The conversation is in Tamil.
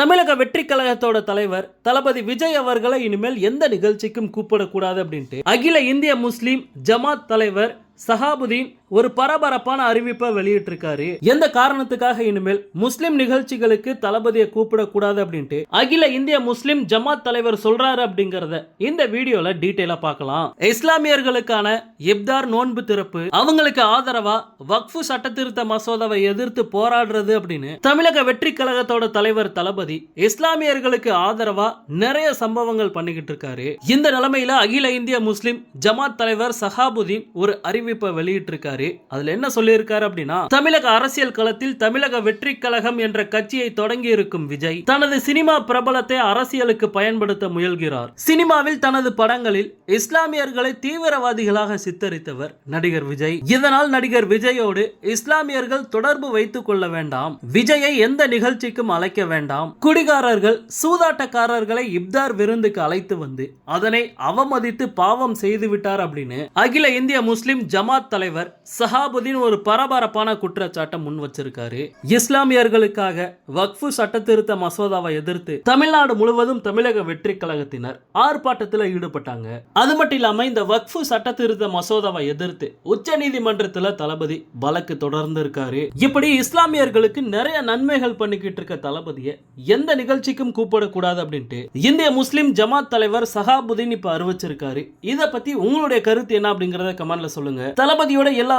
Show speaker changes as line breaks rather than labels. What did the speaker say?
தமிழக வெற்றி கழகத்தோட தலைவர் தளபதி விஜய் அவர்களை இனிமேல் எந்த நிகழ்ச்சிக்கும் கூப்பிடக்கூடாது அப்படின்ட்டு அகில இந்திய முஸ்லீம் ஜமாத் தலைவர் சஹாபுதீன் ஒரு பரபரப்பான அறிவிப்பை வெளியிட்டிருக்காரு. எந்த காரணத்துக்காக இனிமேல் முஸ்லிம் நிகழ்ச்சிகளுக்கு தளபதியை கூப்பிடக்கூடாது அப்படின்ட்டு அகில இந்திய முஸ்லிம் ஜமாத் தலைவர் சொல்றாரு அப்படிங்கறத இந்த வீடியோல டீட்டெயிலா பார்க்கலாம். இஸ்லாமியர்களுக்கான இப்தார் நோன்பு திறப்பு அவங்களுக்கு ஆதரவா வக்ஃபு சட்ட திருத்த மசோதாவை எதிர்த்து போராடுறது அப்படின்னு தமிழக வெற்றி கழகத்தோட தலைவர் தளபதி இஸ்லாமியர்களுக்கு ஆதரவா நிறைய சம்பவங்கள் பண்ணிக்கிட்டு இருக்காரு. இந்த நிலைமையில அகில இந்திய முஸ்லிம் ஜமாத் தலைவர் சஹாபுதீன் ஒரு அறிவிப்பை வெளியிட்டிருக்காரு. சொல்லியிருக்காரு. அதுல என்ன சொல்லியிருக்காரு அப்படின்னா தமிழக அரசியல் களத்தில் தமிழக வெற்றி கழகம் என்ற கட்சியை தொடங்கி இருக்கும் விஜய் தனது சினிமா பிரபலத்தை அரசியலுக்கு பயன்படுத்த முயல்கிறார். சினிமாவில் தனது படங்களில் இஸ்லாமியர்களை தீவிரவாதிகளாக சித்தரித்தவர் நடிகர் விஜய். இதனால் நடிகர் விஜயோடு இஸ்லாமியர்கள் தொடர்பு வைத்துக் கொள்ள வேண்டாம். விஜயை எந்த நிகழ்ச்சிக்கும் அழைக்க வேண்டாம். குடிகாரர்கள் சூதாட்டக்காரர்களை இப்தார் விருந்துக்கு அழைத்து வந்து அதனை அவமதித்து பாவம் செய்து விட்டார் அப்படின்னு அகில இந்திய முஸ்லிம் ஜமாத் தலைவர் சஹாபுதீன் ஒரு பரபரப்பான குற்றச்சாட்டை முன் வச்சிருக்காரு. இஸ்லாமியர்களுக்காக வக்ஃபு சட்ட திருத்த மசோதாவை எதிர்த்து தமிழ்நாடு முழுவதும் தமிழக வெற்றி கழகத்தினர் ஆர்ப்பாட்டத்தில் ஈடுபட்டாங்க. அது மட்டும் இல்லாம இந்த வக்ஃபு சட்ட திருத்த மசோதாவை எதிர்த்து உச்ச நீதிமன்றத்தில் தளபதி வழக்கு தொடர்ந்து இருக்காரு. இப்படி இஸ்லாமியர்களுக்கு நிறைய நன்மைகள் பண்ணிக்கிட்டு இருக்க தளபதியை எந்த நிகழ்ச்சிக்கும் கூப்பிடக்கூடாது அப்படின்ட்டு இந்திய முஸ்லிம் ஜமாத் தலைவர் சஹாபுதீன் இப்ப அறிவிச்சிருக்காரு. இதை பத்தி உங்களுடைய கருத்து என்ன அப்படிங்கறத கமெண்ட்ல சொல்லுங்க. தளபதியோட எல்லா